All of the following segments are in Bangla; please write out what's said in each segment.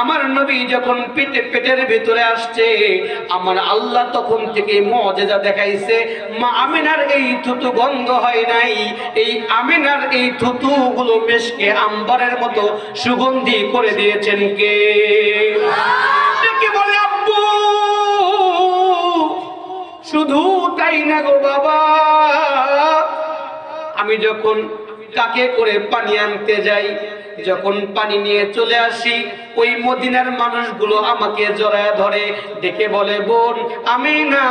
আমার নবী যখন পেটে পেটের ভিতরে আসছে, আমার আল্লাহ তখন থেকে মজেজা দেখাইছে, মা আমিনার এই থুতু গন্ধ হয় নাই। এই আমিনার এই থুতু গুলো মেশকে আম্বারের মতো সুগন্ধি করে দিয়েছেন কে বলে, আব্বু, শুধু তাই না গো বাবা। আমি যখন তাকে করে পানি আনতে যাই যখন পানি নিয়ে চলে আসি, ওই মদিনার মানুষগুলো আমাকে জড়ায় ধরে দেখে বলে, বোন, আমি না,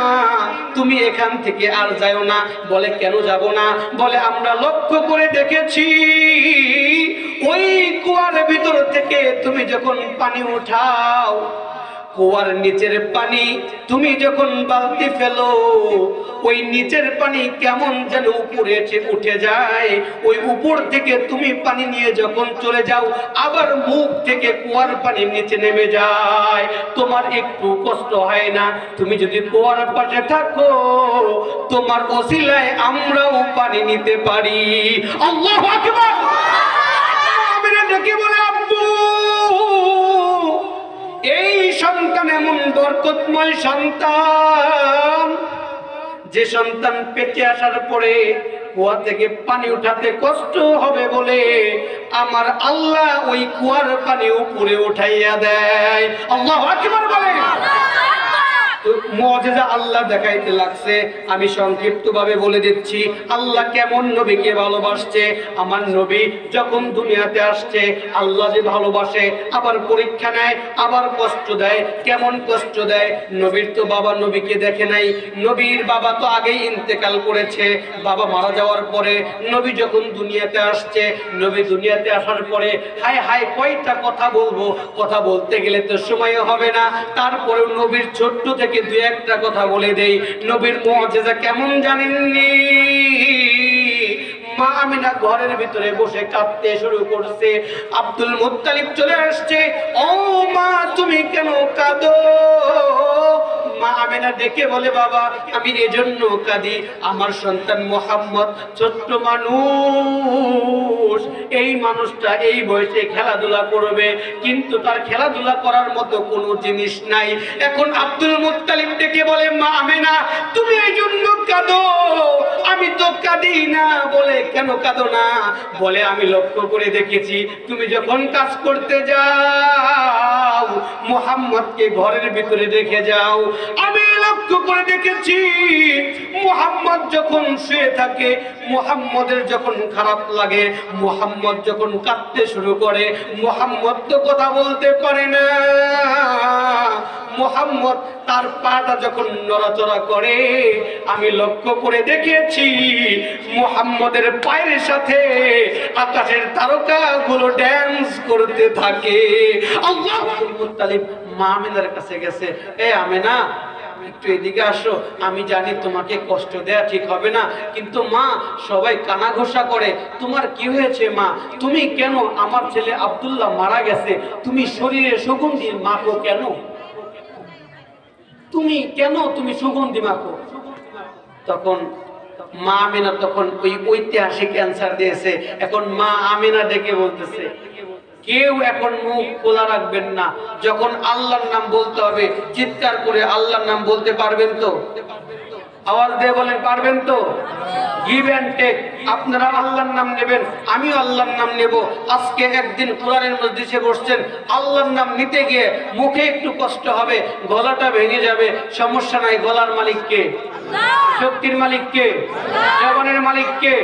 তুমি এখান থেকে আর যাও না। বলে, কেন যাব না? বলে, আমরা লক্ষ্য করে দেখেছি, ওই কুয়ার ভিতর থেকে তুমি যখন পানি উঠাও কুয়ার নিচের পানি তুমি যখন বালতি ফেলো ওই নিচের পানি কেমন যেন উপরে উঠে যায় ওই উপর থেকে তুমি পানি নিয়ে যখন চলে যাও আবার মুখ থেকে কুয়ার পানি নিচে নেমে যায় তোমার একটু কষ্ট হয় না তুমি যদি কুয়ার পাশে থাকো তোমার ওসিলায় আমরাও পানি নিতে পারি আল্লাহু বলে এই সন্তান এমন বরকতময় সন্তান। যে সন্তান পেটে আসার পরে কুয়া থেকে পানি উঠাতে কষ্ট হবে বলে আমার আল্লাহ ওই কুয়ার পানি উপরে উঠাইয়া দেয়। আল্লাহ আকবার বলে মজেজা আল্লাহ দেখাইতে লাগছে। আমি সংক্ষিপ্ত ভাবে বলে দিচ্ছি, আল্লাহ কেমন নবীকে ভালোবাসছে? আমার নবী যখন দুনিয়াতে আসছে, আল্লাহ যে ভালোবাসে, আবার পরীক্ষা নেয়, আবার কষ্ট দেয়। কেমন কষ্ট দেয়? নবীর তো বাবা নবীকে দেখে নাই। নবীর বাবা তো আগেই ইন্তেকাল করেছে। বাবা মারা যাওয়ার পরে নবী যখন দুনিয়াতে আসছে, নবী দুনিয়াতে আসার পরে, হায় হায়, কয়টা কথা বলব? কথা বলতে গেলে তো সময় হবে না। তারপরে নবীর ছোট্ট থেকে দু একটা কথা বলে দেই। নবীর মজেজা কেমন জানেননি? মা আমিনা ঘরের ভিতরে বসে কাঁদতে শুরু করছে। আব্দুল মুত্তালিব চলে আসছে, ও মা, তুমি কেন কাঁদো? মা আমিনা ডেকে বলে, বাবা, আমি এজন্য কাঁদি। আমার সন্তান মোহাম্মদ ছোট্ট মানুষ। এই মানুষটা এই বয়সে খেলাধুলা করবে, কিন্তু তার খেলাধুলা করার মতো কোনো জিনিস নাই। এখন আব্দুল মুত্তালিব ডেকে বলে, মা আমেনা, তুমি এই জন্য কাঁদো। আমি তো কাঁদি না। বলে, কেন কাঁদো না? বলে, আমি লক্ষ্য করে দেখেছি, তুমি যখন কাজ করতে যাও, মোহাম্মদকে ঘরের ভিতরে রেখে যাও। আমি লক্ষ্য করে দেখেছি, মোহাম্মদ যখন শুয়ে থাকে, মোহাম্মদের যখন খারাপ লাগে, মোহাম্মদ যখন কাঁদতে শুরু করে, মোহাম্মদ তো কথা বলতে পারে না। মোহাম্মদ তার পাটা যখন নড়াচড়া করে, আমি লক্ষ্য করে দেখেছি মোহাম্মদের পায়ের সাথে আকাশের তারকা গুলো ড্যান্স করতে থাকে। আল্লাহ মুত্তালিব মা আমিনার কাছে গেছে, এ আমেনা, একটু এদিকে আসো, আমি জানি তোমাকে কষ্ট দেয়া ঠিক হবে না, কিন্তু মা, সবাই কানা ঘোষা করে, তোমার কি হয়েছে মা? তুমি কেন আমার ছেলে আব্দুল্লাহ মারা গেছে? তুমি শরীরে সুগন্ধি মাখো কেন? তুমি কেন তুমি সুগন্ধি মাখো? তখন মা আমিনা তখন ওই ঐতিহাসিক অ্যান্সার দিয়েছে। এখন মা আমিনা ডেকে বলতেছে কেউ এখন মুখ খোলা রাখবেন না। যখন আল্লাহর নাম বলতে হবে, চিৎকার করে আল্লাহর নাম বলতে পারবেন তো? আওয়াজ দিয়ে বলেন, পারবেন তো? গিভ আপনারা আল্লাহর নাম নেবেন, আমিও আল্লাহর নাম নেব। আজকে একদিন কোরআনের মসজিদে বসছেন, আল্লাহর নাম নিতে গিয়ে মুখে একটু কষ্ট হবে, গলাটা ভেঙে যাবে, সমস্যা নাই, গলার মালিক কে? শক্তির মালিক কে জবানের মালিক কে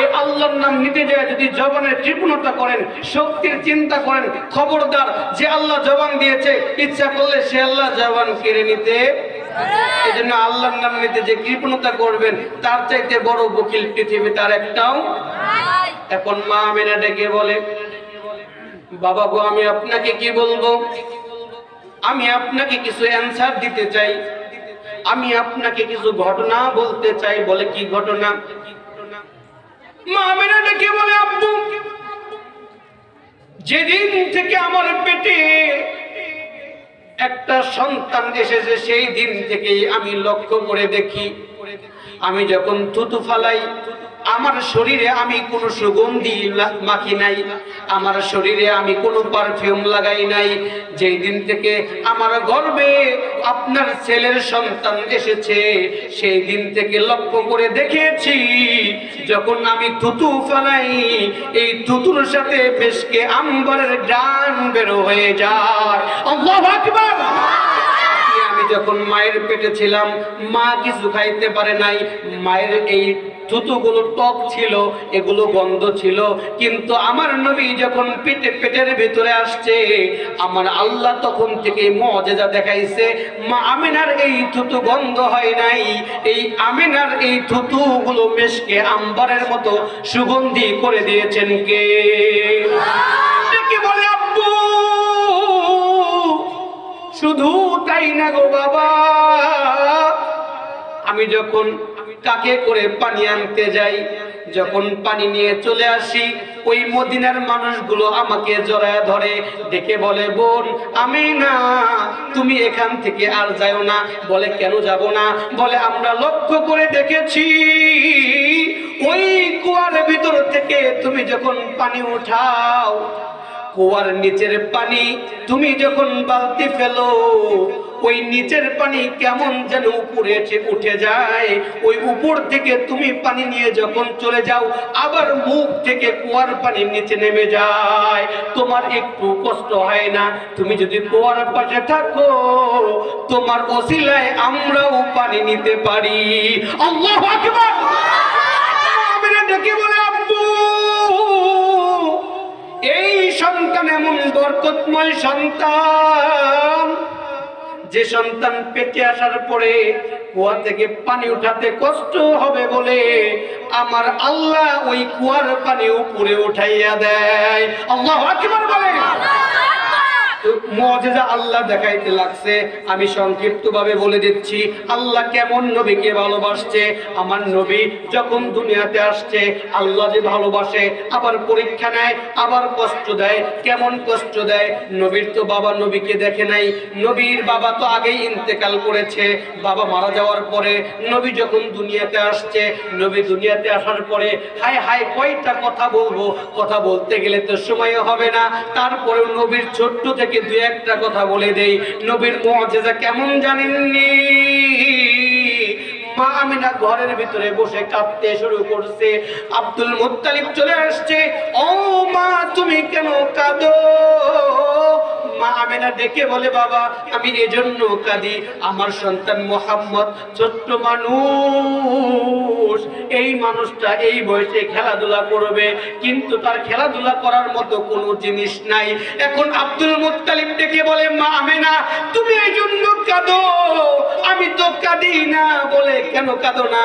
এই আল্লাহর নাম নিতে যায় যদি জবানের কৃপণতা করেন শক্তির চিন্তা করেন খবরদার যে আল্লাহ জবান দিয়েছে ইচ্ছা করলে সে আল্লাহ জবান কেড়ে নিতে এই জন্য আল্লাহর নাম নিতে যে কৃপণতা করবেন তার চাইতে বড় বকিল পৃথিবী তার একটাও এখন মা আমিনা ডেকে বলে বাবা গো আমি আপনাকে কি বলব? আমি আপনাকে কিছু অ্যান্সার দিতে চাই। আমি আপনাকে কিছু ঘটনা বলতে চাই, বলে কি ঘটনা? মা আমিনা ডেকে বলে, আব্বু, যেদিন থেকে আমার পেটে একটা সন্তান এসেছে, সেই দিন থেকেই আমি লক্ষ্য করে দেখি, আমি যখন থুতু ফালাই, আমার শরীরে আমি কোনো সুগন্ধি মাখি নাই, আমার শরীরে আমি কোনো পারফিউম লাগাই নাই, যেই দিন থেকে আমার গর্বে আপনার ছেলের সন্তান এসেছে সেই দিন থেকে লক্ষ্য করে দেখেছি, যখন আমি থুতু ফেলাই, এই থুতুর সাথে বেশকে আম্বরের গান বেরো হয়ে যায়। আল্লাহ আকবার! যখন মায়ের পেটে ছিলাম, মা কিছু খাইতে পারে নাই। মায়ের এই থুতুগুলো টক ছিল, এগুলো গন্ধ ছিল। কিন্তু আমার নবী যখন পেটে, পেটের ভিতরে আসছে, আমার আল্লাহ তখন থেকে মজেজা দেখাইছে, মা আমিনার এই থুতু গন্ধ হয় নাই। এই আমিনার এই থুতুগুলো মেশকে আম্বারের মতো সুগন্ধি করে দিয়েছেন কে? শুধু তাই না গো বাবা। আমি যখন কাকে করে পানি আনতে যাই, যখন পানি নিয়ে চলে আসি, ওই মদিনার মানুষগুলো আমাকে জড়ায় ধরে, দেখে বলে, বোন, আমি না, তুমি এখান থেকে আর যাও না। বলে, কেন যাব না? বলে, আমরা লক্ষ্য করে দেখেছি, ওই কুয়ার ভিতর থেকে তুমি যখন পানি উঠাও কুয়ার নিচের পানি তুমি যখন বালতি ফেলো, ওই নিচের পানি কেমন যেন উপরে উঠে যায়। ওই উপর থেকে তুমি পানি নিয়ে যখন চলে যাও, আবার মুখ থেকে কুয়ার পানি নিচে নেমে যায়। তোমার একটু কষ্ট হয় না। তুমি যদি কুয়ার পাশে থাকো, তোমার ওসিলায় আমরাও পানি নিতে পারি। আল্লাহু আকবার! এই সন্তান এমন বরকতময় সন্তান। যে সন্তান পেটে আসার পরে কুয়া থেকে পানি উঠাতে কষ্ট হবে বলে আমার আল্লাহ ওই কুয়ার পানি উপরে উঠাইয়া দেয়। আল্লাহ বলে। মজেজা আল্লাহ দেখাইতে লাগছে। আমি সংক্ষিপ্ত ভাবে বলে দিচ্ছি, আল্লাহ কেমন নবীকে ভালোবাসছে? আমার নবী যখন দুনিয়াতে আসছে, আল্লাহ যে ভালোবাসে, আবার পরীক্ষা নেয়, আবার কষ্ট দেয়। কেমন কষ্ট দেয়? নবীর তো বাবা নবীকে দেখে নাই। নবীর বাবা তো আগেই ইন্তেকাল করেছে। বাবা মারা যাওয়ার পরে নবী যখন দুনিয়াতে আসছে, নবী দুনিয়াতে আসার পরে, হায় হায়, কয়টা কথা বলব? কথা বলতে গেলে তো সময় হবে না। তারপরেও নবীর ছোট্ট থেকে দু একটা কথা বলে দেই। নবীর মজেজা কেমন জানেননি? মা আমিনা ঘরের ভিতরে বসে কাঁদতে শুরু করছে। আব্দুল মুত্তালিব চলে আসছে। ও মা, তুমি কেন কাঁদো? মা আমিনা ডেকে বলে, বাবা, আমি এজন্য কাঁদি। আমার সন্তান মোহাম্মদ ছোট্ট মানুষ। এই মানুষটা এই বয়সে খেলাধুলা করবে, কিন্তু তার খেলাধুলা করার মতো কোনো জিনিস নাই। এখন আব্দুল মুত্তালিব ডেকে বলে, মা আমেনা, তুমি এই জন্য কাঁদো। আমি তো কাঁদি না। বলে, কেন কাঁদো না?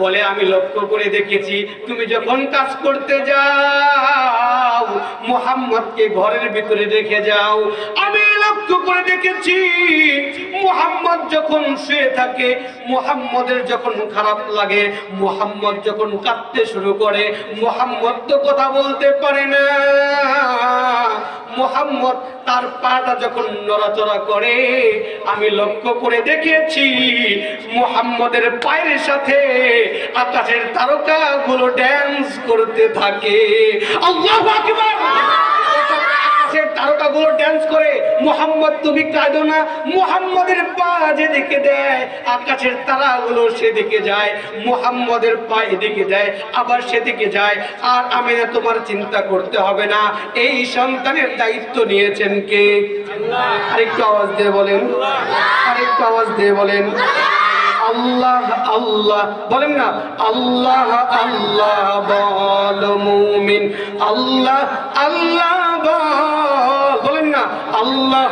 বলে, আমি লক্ষ্য করে দেখেছি, তুমি যখন কাজ করতে যাও, মোহাম্মদকে ঘরের ভিতরে রেখে যাও। আমি লক্ষ্য করে দেখেছি। মোহাম্মদ যখন শুয়ে থাকে, মোহাম্মদের যখন খারাপ লাগে, মোহাম্মদ যখন কাঁদতে শুরু করে, মোহাম্মদ তো কথা বলতে পারে না। মোহাম্মদ তার পাটা যখন নড়াচড়া করে, আমি লক্ষ্য করে দেখেছি, মোহাম্মদের পায়ের সাথে আকাশের তারকাগুলো ড্যান্স করতে থাকে। আল্লাহু আকবার! আকাশের তারকাগুলো ড্যান্স করে মোহাম্মদ তুমি কাঁদো না মোহাম্মদের পা যেদিকে দেয় আকাশের তারাগুলো সেদিকে যায় মোহাম্মদের পা এদিকে দেয় আবার সেদিকে যায় আর আমি না তোমার চিন্তা করতে হবে না এই সন্তানের দায়িত্ব নিয়েছেন কে? আরেকটু আওয়াজ দিয়ে বলেন আরেকটু আওয়াজ দিয়ে বলেন আল্লাহ আল্লাহ বলেন না আল্লাহ আল্লাহ বল মুমিন আল্লাহ আল্লাহ বল আল্লাহ।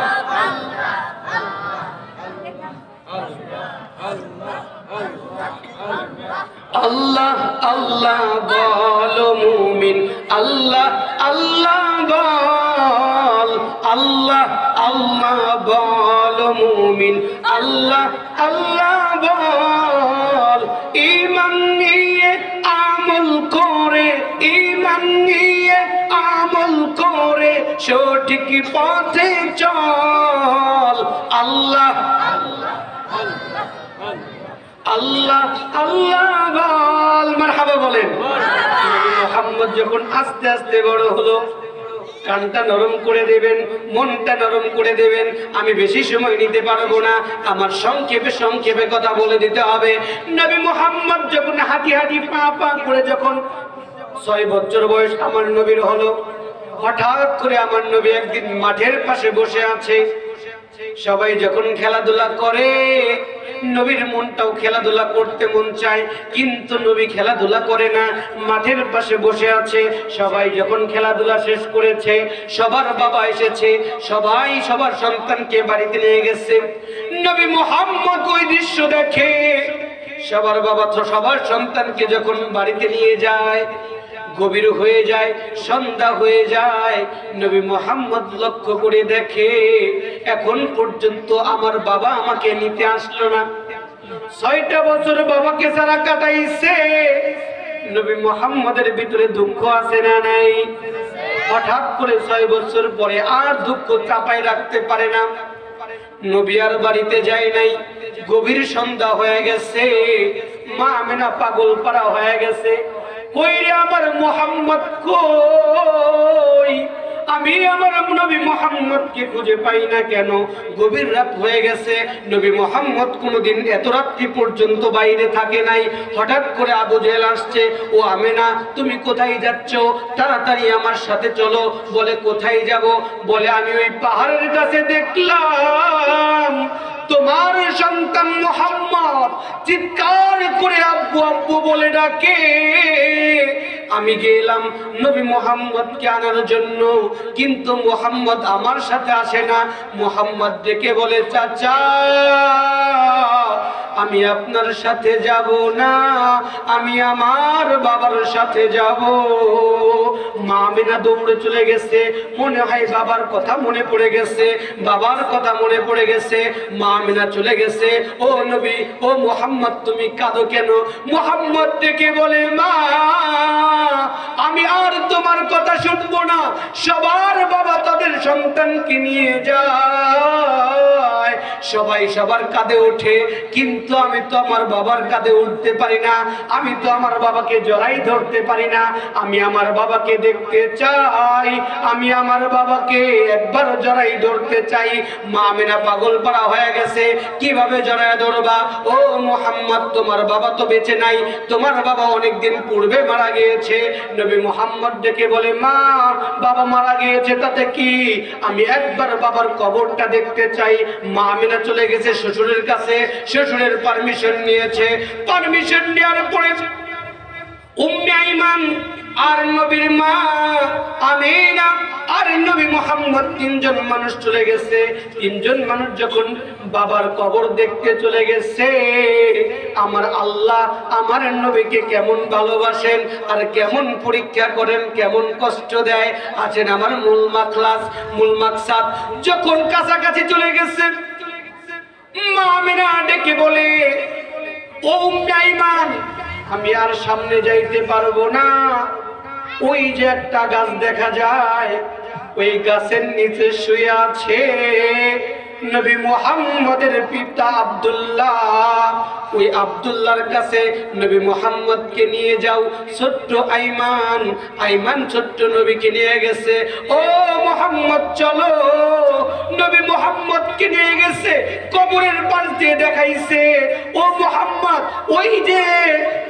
আল্লাহ আল্লাহ বল মুমিন। আল্লাহ আল্লাহ বল। আল্লাহ আল্লাহ বল মুমিন। আল্লাহ আল্লাহ বল। ইমান নিয়ে আমল করে ইমান নিয়ে সঠিক পথে চল। আল্লাহ আল্লাহ আল্লাহ বল। মারহাবা বলেন। মোহাম্মদ যখন আস্তে আস্তে বড় হলো, কানটা নরম করে দেবেন, মনটা নরম করে দেবেন। আমি বেশি সময় নিতে পারব না। আমার সংক্ষেপে সংক্ষেপে কথা বলে দিতে হবে। নবী মোহাম্মদ যখন হাঁটি হাঁটি পা পা করে যখন ছয় বছর বয়স আমার নবীর হলো হঠাৎ করে আমার নবী একদিন মাঠের পাশে বসে আছে। সবাই যখন খেলাধুলা করে, নবীর মনটাও খেলাধুলা করতে মন চায়, কিন্তু নবী খেলাধুলা করে না, মাঠের পাশে বসে আছে। সবাই যখন খেলাধুলা শেষ করেছে, সবার বাবা এসেছে, সবাই সবার সন্তানকে বাড়িতে নিয়ে গেছে। নবী মোহাম্মদ ওই দৃশ্য দেখে, সবার বাবা সবার সন্তানকে যখন বাড়িতে নিয়ে যায় গভীর হয়ে যায়, সন্ধ্যা হয়ে যায়। নবী মোহাম্মদ লক্ষ্য করে দেখে, এখন পর্যন্ত আমার বাবা আমাকে নিতে আসলো না। ছয়টা বছর বাবাকে সারা কাটাইছে। নবী মোহাম্মদের ভিতরে দুঃখ আছে না নাই? হঠাৎ করে ছয় বছর পরে আর দুঃখ চাপায় রাখতে পারে না। নবী আর বাড়িতে যায় নাই। গভীর সন্ধ্যা হয়ে গেছে। মা আমেনা পাগল পাড়া হয়ে গেছে। কই রে আমার মোহাম্মদ কই? আমি আমার নবী মোহাম্মদকে খুঁজে পাই না কেন? গভীর রাত হয়ে গেছে। নবী মোহাম্মদ কোনোদিন এত রাত্রি পর্যন্ত বাইরে থাকে নাই। হঠাৎ করে আবু জেল আসছে, ও আমেনা, তুমি কোথায় যাচ্ছ? তাড়াতাড়ি আমার সাথে চলো। বলে, কোথায় যাব? বলে, আমি ওই পাহাড়ের কাছে দেখলাম। তোমার সন্তান মোহাম্মদ চিৎকার করে আব্বু আব্বু বলে ডাকে। আমি গেলাম নবী মোহাম্মদকে আনার জন্য, কিন্তু মোহাম্মদ আমার সাথে আসে না। মোহাম্মদ ডেকে বলে, চাচা আমি আপনার সাথে যাব না, আমি আমার বাবার সাথে যাব। মা আমিনা দৌড়ে চলে গেছে, মনে হয় বাবার কথা মনে পড়ে গেছে, বাবার কথা মনে পড়ে গেছে। মা আমিনা চলে গেছে, ও নবী, ও মোহাম্মদ, তুমি কাঁদো কেন? মোহাম্মদ ডেকে বলে, মা, আমি আর তোমার কথা শুনব না, সবার বাবা তাদের সন্তানকে নিয়ে যায় সবাই সবার কাঁধে ওঠে, কিন্তু আমি তো আমার বাবার কাঁধে উঠতে পারি না, আমি তো আমার বাবাকে জড়াই ধরতে পারি না, আমি আমার বাবাকে দেখতে চাই, আমি আমার বাবাকে একবার জড়াই ধরতে চাই। মা আমিনা পাগল পাড়া হয়ে গেছে, কীভাবে জড়াই ধরবা? ও মোহাম্মদ, তোমার বাবা তো বেঁচে নাই, তোমার বাবা অনেকদিন পূর্বে মারা গিয়েছে। নবী মোহাম্মদ ডেকে বলে, মা, বাবা মারা গিয়েছে, তাতে কি? আমি একবার বাবার কবরটা দেখতে চাই। মা আমিনা চলে গেছে, শ্বশুরের কাছে। শ্বশুরের পারমিশন নিয়েছে। পারমিশন নেওয়ার পরে উম্মে আর নবীর মা আমিনা আর নবী মোহাম্মদ তিনজন মানুষ চলে গেছে। তিনজন মানুষ যখন বাবার কবর দেখতে চলে গেছে, আমার আল্লাহ আমার নবীকে কেমন ভালোবাসেন, আর কেমন পরীক্ষা করেন, কেমন কষ্ট দেয়, আছেন আমার মূল মাখলাস মূল মাকসাদ যখন কাছাকাছি চলে গেছে মা ডেকে বলে আমি আর সামনে যাইতে পারব না। ওই যে একটা গাছ দেখা যায়, ওই গাছের নিচে শুয়ে আছে। নবী মোহাম্মদের পিতা আব্দুল্লাহ। ওই আব্দুল্লাহর কাছে নবী মোহাম্মদকে নিয়ে যাও, ছোট্ট আইমান। আইমান ছোট্ট নবীকে নিয়ে গেছে। ও মোহাম্মদ, চলো। নবী মোহাম্মদকে নিয়ে গেছে, কবরের পাশ দিয়ে দেখাইছে। ও মোহাম্মদ, ওই যে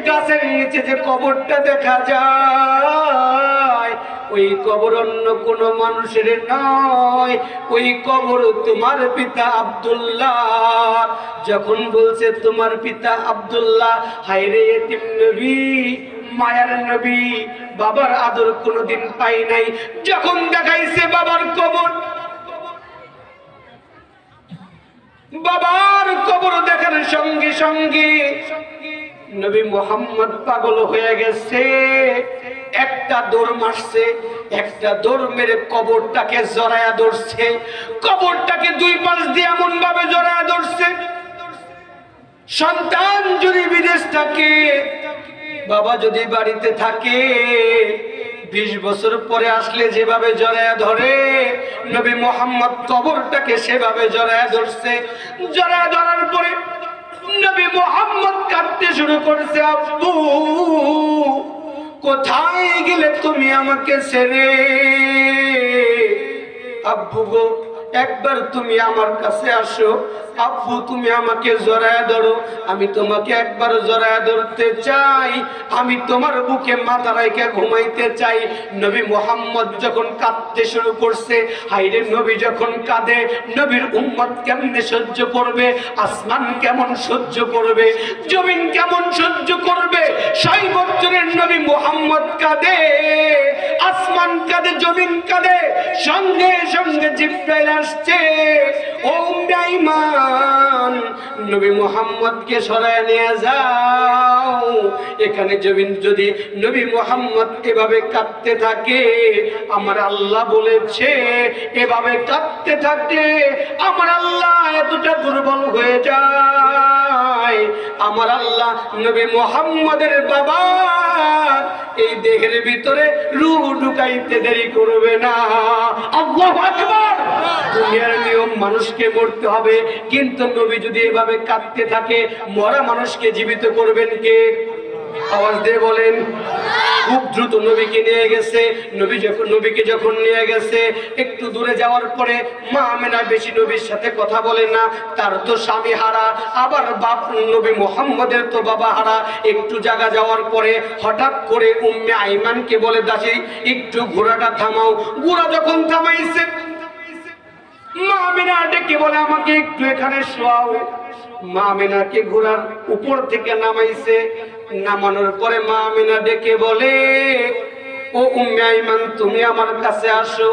গাছের নিচে যে কবরটা দেখা যায় ওই কবর অন্য কোনো মানুষের নয়। ওই কবর তোমার পিতা আব্দুল্লাহ। যখন বলছে তোমার পিতা আব্দুল্লাহ হাইরে এতিম নবী, মায়ার নবী, বাবার আদর কোনোদিন পাই নাই। যখন দেখাইছে বাবার কবর বাবার কবর দেখার সঙ্গে সঙ্গে নবী মোহাম্মদ পাগল হয়ে গেছে। একটা দৌড় মারছে, একটা দৌড় মেরে কবরটাকে জড়ায়া ধরছে। কবরটাকে দুই পাশ দিয়ে এমন ভাবে জড়ায়া ধরছে। সন্তান যদি বিদেশ থাকে, বাবা যদি বাড়িতে থাকে, বিশ বছর পরে আসলে যেভাবে জড়ায়া ধরে, নবী মোহাম্মদ কবরটাকে সেভাবে জড়ায়া ধরছে। জড়ায়া ধরার পরে নবী মোহাম্মদ কাঁদতে শুরু করছে, আব্বু কোথায় গেলে তুমি আমাকে ছেড়ে? আব্বু গো একবার তুমি আমার কাছে আসো। আব্বু, তুমি আমাকে জড়ায় ধরো। আমি তোমাকে একবার জড়ায় ধরতে চাই। আমি তোমার বুকে মাথা রাইকে ঘুমাইতে চাই। নবী মোহাম্মদ যখন কাঁদতে শুরু করছে হাইরে নবী যখন কাঁদে, নবীর উম্মত কেমনে সহ্য করবে? আসমান কেমন সহ্য করবে? জমিন কেমন সহ্য করবে? সাই বছরের নবী মোহাম্মদ কাঁদে, আসমান কাঁদে, জমিন কাঁদে। সঙ্গে সঙ্গে জিব্রাইল আসছে, ও বেঈমান নবী মোহাম্মদকে সরায় নিয়ে যাও। এখানে জমিন যদি নবী মোহাম্মদ এভাবে কাঁদতে থাকে, আমার আল্লাহ বলেছে, এভাবে কাঁদতে থাকে, আমার আল্লাহ এতটা দুর্বল হয়ে যায়। আমার আল্লাহ নবী মোহাম্মদের বাবা, এই দেহের ভিতরে রু ঢুকাইতে দেরি করবে না। আল্লাহু দুনিয়ার নিয়ম মানুষকে মরতে হবে। কিন্তু নবী যদি এভাবে কাঁদতে থাকে, মরা মানুষকে জীবিত করবেন কে? আওয়াজ দিয়ে বলেন, খুব দ্রুত নবীকে নিয়ে গেছে। নবী যখন নবীকে যখন নিয়ে গেছে, একটু দূরে যাওয়ার পরে মা আমেনা বেশি নবীর সাথে কথা বলে না, তার তো স্বামী হারা, আবার বাপ নবী মোহাম্মদের তো বাবা হারা। একটু জায়গা যাওয়ার পরে হঠাৎ করে উম্মে আইমানকে বলে, দাসি, একটু ঘোড়াটা থামাও। ঘোড়া যখন থামাইছে মা আমেনা ডেকে বলে আমাকে একটু এখানে শোয়াও? মামিনাকে ঘোড়ার উপর থেকে নামাইছে। নামানোর পরে মা আমেনা ডেকে বলে, ও উম্মাইমান তুমি আমার কাছে আসো।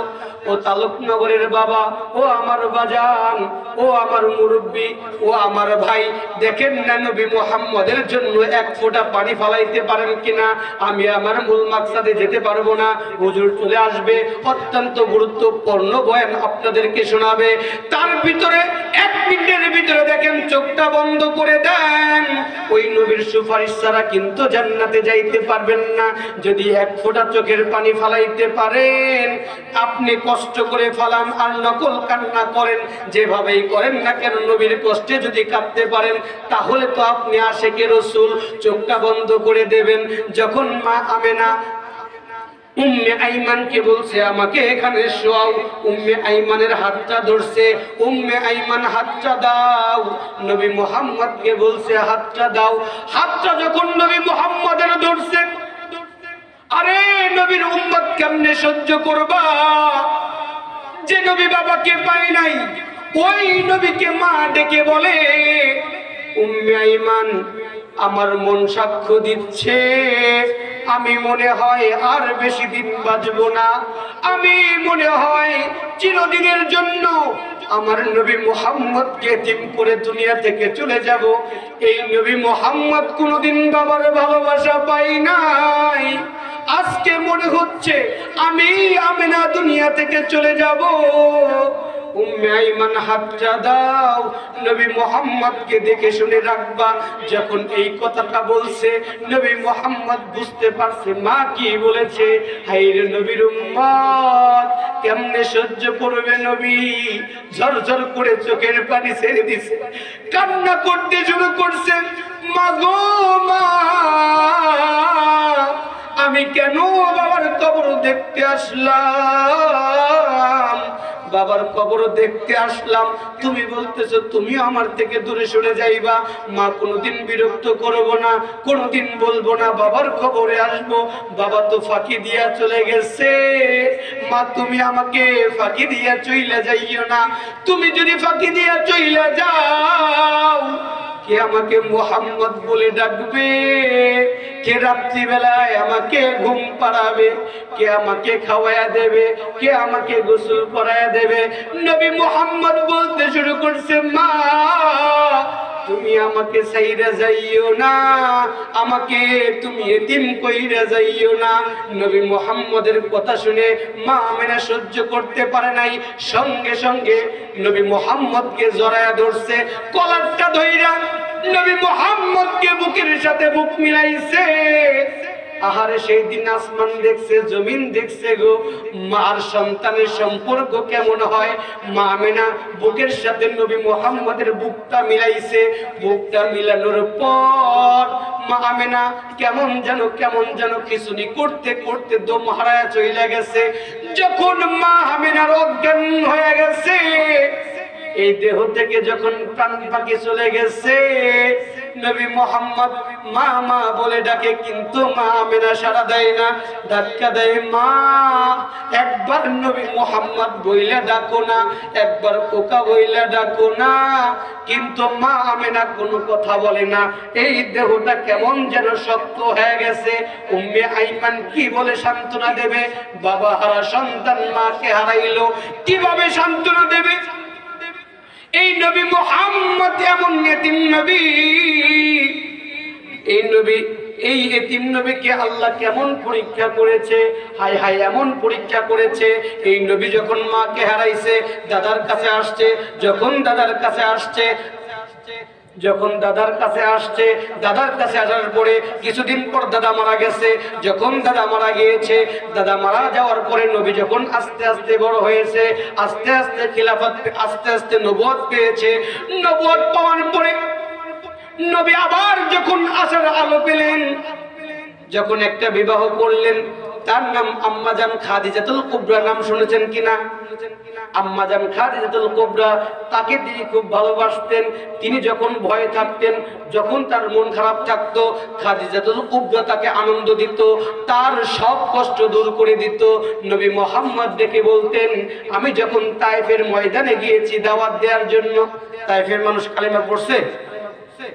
ও তালুকনগরের বাবা, ও আমার বাজান, ও আমার মুরব্বী, ও আমার ভাই, দেখেন না নবী মোহাম্মদের জন্য এক ফোঁটা পানি ফালাইতে পারেন কিনা? আমি আমার মূল মাকসাদে যেতে পারব না। হুজুর চলে আসবে, অত্যন্ত গুরুত্বপূর্ণ বয়ান আপনাদেরকে শোনাবে। তার ভিতরে, এক মিনিটের ভিতরে দেখেন চোখটা বন্ধ করে দেন। ওই নবীর সুপারিশ ছাড়া কিন্তু জান্নাতে যাইতে পারবেন না। যদি এক ফোঁটা চোখের পানি ফালাইতে পারেন, আপনি কষ্ট করে ফালান, আর নকল কান্না করেন, যেভাবেই করেন না কেন, নবীর কষ্টে যদি কাঁদতে পারেন, তাহলে তো আপনি আশেকে রসুল, চোখটা বন্ধ করে দেবেন। যখন মা আমেনা উম্মে আইমানকে বলছে, আমাকে এখানে শোয়াও। উম্মে আইমানের হাতটা ধরছে, উম্মে আইমান, হাতটা দাও। নবী মোহাম্মদকে বলছে, হাতটা দাও। হাতটা যখন নবী মোহাম্মদের ধরছে আরে নবীর উম্মত কেমনে সহ্য করবা? যে নবী বাবাকে পাই নাই, ওই নবীকে মা ডেকে বলে, উম্মে আইমান, আমার মন সাক্ষ্য দিচ্ছে। আমি মনে হয় আর বেশি দিন বাঁচবো না। আমি মনে হয় চিরদিনের জন্য আমার নবী মোহাম্মদকে তিম করে দুনিয়া থেকে চলে যাব। এই নবী মোহাম্মদ কোনোদিন বাবার ভালোবাসা পাই নাই। আজকে মনে হচ্ছে আমি আমিনা দুনিয়া থেকে চলে যাব। নবী দেখে শুনে রাখবা, যখন এই কথাটা বলছে, নবী মোহাম্মদ বুঝতে পারছে, মা কি বলেছে? নবীর কেমনে সহ্য করবে নবী? ঝরঝর করে চোখের পানি ছেড়ে দিছে, কান্না করতে শুরু করছে মাগো মা। আমি কেন বাবার কবর দেখতে আসলাম? বাবার কবর দেখতে আসলাম। তুমি বলতেছো, তুমি আমার থেকে দূরে সরে যাইবা। মা কোনোদিন বিরক্ত করব না, কোনোদিন বলব না, বাবার খবরে আসব। বাবা তো ফাঁকি দিয়া চলে গেছে। মা, তুমি আমাকে ফাঁকি দিয়া চইলা যাইও না। তুমি যদি ফাঁকি দিয়া চইলা যাও কে আমাকে মোহাম্মদ বলে ডাকবে? কে রাত্রিবেলায় আমাকে ঘুম পাড়াবে? কে আমাকে খাওয়ায়া দেবে? কে আমাকে গোসল করায়া দেবে? নবী মোহাম্মদ বলতে শুরু করছে, মা তুমি আমাকে সাইরা যাইও না, আমাকে তুমি এতিম কইরা যাইও না। নবী মোহাম্মদের কথা শুনে মা আমেনা সহ্য করতে পারে নাই। সঙ্গে সঙ্গে নবী মোহাম্মদকে জড়ায়া ধরছে, কলারটা ধইরা নবী মোহাম্মদকে বুকের সাথে বুক মিলাইছে। আহারে সেই দিন আসমান দেখছে, জমিন দেখছে গো। মার সন্তানের সম্পর্ক কেমন হয়? মা আমেনা বুকের সাথে নবী মোহাম্মদের বুকটা মিলাইছে। বুকটা মিলানোর পর মা আমেনা কেমন যেন কেমন যেন খিচুনি করতে করতে দম হারায় চলে গেছে। যখন মা আমেনার অজ্ঞান হয়ে গেছে, এই দেহ থেকে যখন প্রাণ পাখি চলে গেছে নবী মোহাম্মদ মা মা বলে ডাকে, কিন্তু মা আমেনা সারা দেয় না, ধাক্কা দেয় মা। একবার নবী মোহাম্মদ বইলে ডাকো না, একবার পোকা বইলে ডাকো না, কিন্তু মা আমেনা কোনো কথা বলে না। এই দেহটা কেমন যেন শক্ত হয়ে গেছে। উম্মে আইমান কি বলে সান্ত্বনা দেবে? বাবা হারা সন্তান মাকে হারাইলো, কীভাবে সান্ত্বনা দেবে? এই নবী মোহাম্মদ এমন এতিম নবী। এই নবী, এই এতিম নবীকে আল্লাহ কেমন পরীক্ষা করেছে? হাই হাই এমন পরীক্ষা করেছে। এই নবী যখন মাকে হারাইছে, দাদার কাছে আসছে, যখন দাদার কাছে আসছে যখন দাদার কাছে আসছে, দাদার কাছে আসার পরে কিছুদিন পর দাদা মারা গেছে। যখন দাদা মারা গিয়েছে, দাদা মারা যাওয়ার পরে নবী যখন আস্তে আস্তে বড় হয়েছে, আস্তে আস্তে খিলাফত, আস্তে আস্তে নবদ পেয়েছে। নবদ পাওয়ার পরে নবী আবার যখন আসার আলো পেলেন, যখন একটা বিবাহ করলেন তার নাম আম্মাজান খাদিজাতুল কুবরা, নাম শুনেছেন কিনা? আম্মাজান খাদিজাতুল কুবরা তাকে তিনি খুব ভালোবাসতেন। তিনি যখন ভয়ে থাকতেন, যখন তার মন খারাপ থাকত, খাদিজাতুল কুবরা তাকে আনন্দ দিত, তার সব কষ্ট দূর করে দিত। নবী মোহাম্মদ ডেকে বলতেন, আমি যখন তাইফের ময়দানে গিয়েছি দাওয়াত দেওয়ার জন্য, তাইফের মানুষ কালেমা পড়ছে?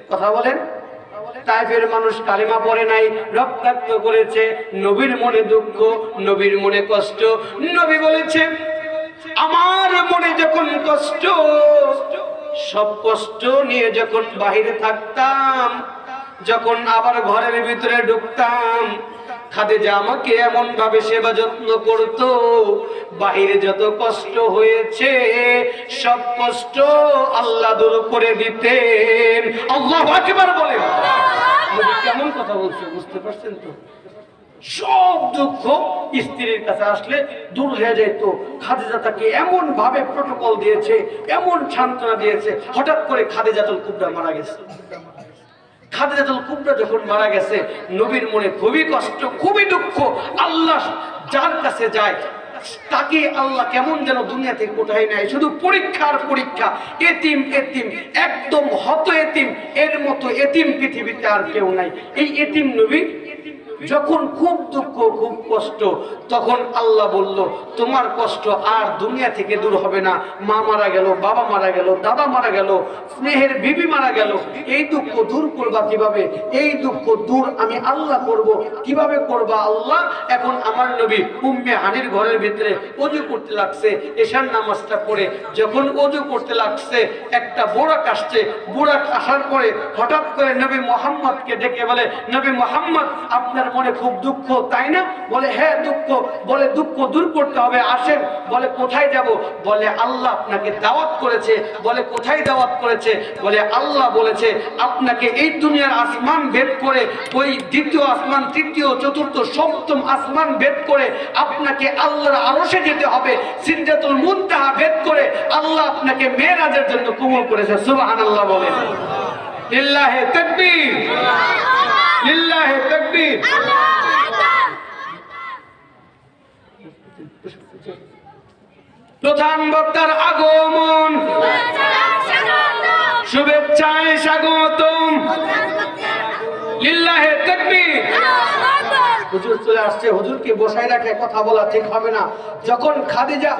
কথা বলেন। তাইফের মানুষ কালিমা পড়ে নাই, রক্তাক্ত করেছে। নবীর মনে দুঃখ, নবীর মনে কষ্ট। নবী বলেছে, আমার মনে যখন কষ্ট, সব কষ্ট নিয়ে যখন বাহিরে থাকতাম, যখন আবার ঘরের ভিতরে ঢুকতাম, খাদেজা আমাকে এমন ভাবে সেবা যত্ন করতো। বাহিরে যত কষ্ট হয়েছে, সব কষ্ট আল্লাহ দূর করে দিতেন। আল্লাহ একবার বলেন কেমন কথা বুঝতে পারছেন তো? সব দুঃখ স্ত্রীর কাছে আসলে দূর হয়ে তাকে এমন ভাবে প্রটোকল দিয়েছে, এমন সান্ত্বনা দিয়েছে, হঠাৎ করে খাদিজাতুল কুবরা মারা গেছে। খাদিজাতুল কুবরা যখন মারা গেছে, নবীর মনে খুবই কষ্ট, খুবই দুঃখ। আল্লাহ যার কাছে যায় তাকে আল্লাহ কেমন যেন দুনিয়া থেকে কোথায় নেয়? শুধু পরীক্ষার পরীক্ষা। এতিম এতিম, একদম হত এতিম এর মতো এতিম পৃথিবীতে আর কেউ নাই। এই এতিম নবী যখন খুব দুঃখ, খুব কষ্ট, তখন আল্লাহ বলল, তোমার কষ্ট আর দুনিয়া থেকে দূর হবে না। মা মারা গেল, বাবা মারা গেল, দাদা মারা গেল, স্নেহের বিবি মারা গেল। এই দুঃখ দূর করবা কীভাবে? এই দুঃখ দূর আমি আল্লাহ করব। কীভাবে করবা আল্লাহ? এখন আমার নবী উম্মে হানির ঘরের ভিতরে অজু করতে লাগছে, এশার নামাজটা পড়ে। যখন অজু করতে লাগছে, একটা বোরাক আসছে। বোরাক আসার পরে হঠাৎ করে নবী মোহাম্মদকে ডেকে বলে, নবী মোহাম্মদ, আপনার মনে খুব দুঃখ, তাই না? বলে হ্যাঁ দুঃখ, বলে, দুঃখ দূর করতে হবে, আসেন। বলে, কোথায় যাব? বলে, আল্লাহ আপনাকে দাওয়াত করেছে। বলে, কোথায় দাওয়াত করেছে? বলে, আল্লাহ বলেছে, আপনাকে এই দুনিয়ার আসমান ভেদ করে, ওই দ্বিতীয় আসমান, তৃতীয়, চতুর্থ, সপ্তম আসমান ভেদ করে আপনাকে আল্লাহর আরশে যেতে হবে সিদ্ধাতুল মুনতাহা ভেদ করে আল্লাহ আপনাকে মেয়েরাজের জন্য কুমল করেছে। সুবহানাল্লাহ বলেন লিল্লাহে তাকবীর। তাকবীর প্রধান বক্তার আগমন। শুভেচ্ছায় স্বাগতম। লিল্লাহে তাকবীর। হুজুর চলে আসছে। হুজুরকে বসায় রাখে কথা বলা ঠিক হবে না। যখন খাদিজা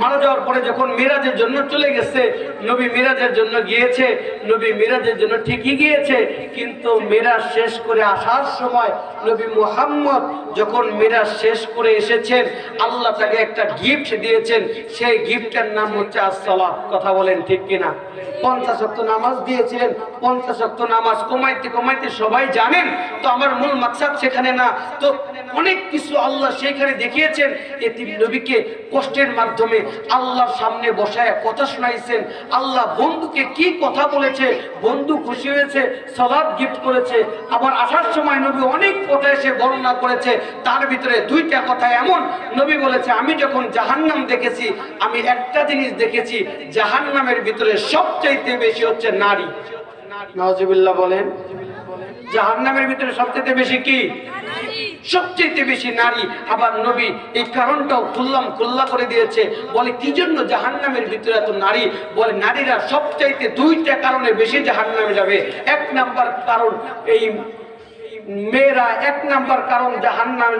মারা যাওয়ার পরে যখন মিরাজের জন্য চলে গেছে, নবী মিরাজের জন্য গিয়েছে, নবী মিরাজের জন্য ঠিকই গিয়েছে, কিন্তু মিরাজ শেষ করে আসার সময় নবী মুহাম্মদ যখন মিরাজ শেষ করে এসেছেন, আল্লাহ তাকে একটা গিফট দিয়েছেন। সেই গিফটের নাম হচ্ছে আসসালাম কথা বলেন ঠিক কিনা? পঞ্চাশ অক্ট নামাজ দিয়েছিলেন, পঞ্চাশ অক্ট নামাজ কমাইতে কমাইতে সবাই জানেন, তো আমার মূল মাকসাদ সেখানে না, তো অনেক কিছু আল্লাহ সেখানে দেখিয়েছেন এতিম নবীকে কষ্টের মাধ্যমে আল্লাহর সামনে বসায় কথা শোনাইছেন। আল্লাহ বন্ধুকে কি কথা বলেছে? বন্ধু খুশি হয়েছে সলাদ গিফট করেছে। আবার আসার সময় নবী অনেক কথা এসে বর্ণনা করেছে। তার ভিতরে দুইটা কথা এমন। নবী বলেছে আমি যখন জাহান্নাম দেখেছি আমি একটা জিনিস দেখেছি জাহান্নামের ভিতরে সবচাইতে বেশি হচ্ছে নারী। নওয়াজিবুল্লাহ বলেন। জাহান্নামের ভিতরে সবচেয়ে বেশি কি? সবচেয়ে বেশি নারী আবার নবী, এই কারণটাও খুললাম, খুল্লা করে দিয়েছে। বলে, কি জন্য জাহান্নামের ভিতরে এত নারী? বলে, নারীরা সবচাইতে দুইটা কারণে বেশি জাহান্নামে যাবে। এক নাম্বার কারণ, এই মেয়েরা, এক নাম্বার কারণ জাহান্নামে